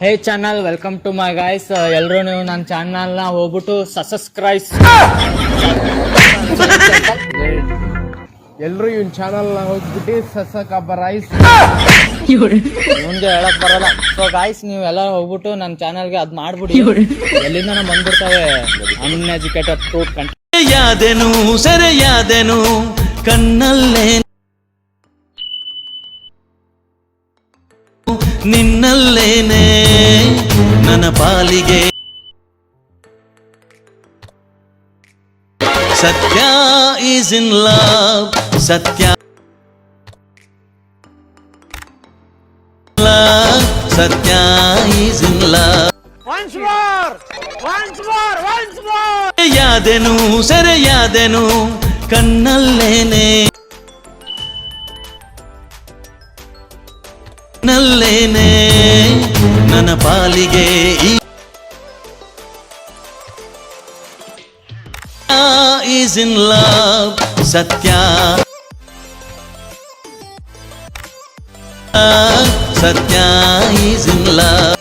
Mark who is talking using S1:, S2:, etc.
S1: Hey channel welcome to my guys ಎಲ್ಲರೂ ನೀವು ನನ್ನ ಚಾನಲ್ನ ಹೋಗ್ಬಿಟ್ಟು ಸಬ್ಸ್ಕ್ರೈಬ್
S2: ಎಲ್ರು ಇವ್ನ ಚಾನಲ್ ಹೋಗ್ಬಿಟ್ಟು ಸಸಕ ರೈಸ್
S1: ಮುಂದೆ ಹೇಳಕ್ ಬರಲ್ಲ. ಸೊ ಗಾಯ್ಸ್ ನೀವು ಎಲ್ಲ ಹೋಗ್ಬಿಟ್ಟು ನನ್ನ ಚಾನಲ್ಗೆ ಅದ್ ಮಾಡ್ಬಿಡಿ. ಎಲ್ಲಿಂದ ಬಂದ್ಬಿಡ್ತಾವೆ. ಅನ್ಎಜುಕೇಟೆಡ್ ಫ್ರೂಟ್ ಕಂಟ
S3: ಸೆರೆಯಾದೆನು ಸೆರೆಯಾದೆನು ಕಣ್ಣಲ್ಲೇ ನಿನ್ನಲ್ಲೇನೆ ನನ್ನ ಪಾಲಿಗೆ Satya is in love Satya love, Satya is in love ಸೆರೆಯಾದೆನು ಸೆರೆಯಾದೆನು ಕಣ್ಣಲ್ಲೇನೆ ನಲ್ಲೇನೆ ನನ್ನ ಪಾಲಿಗೆ ಈ ಈಸ್ ಇನ್ ಲವ್ ಸತ್ಯ ಸತ್ಯ ಈಸ್ ಇನ್ ಲವ್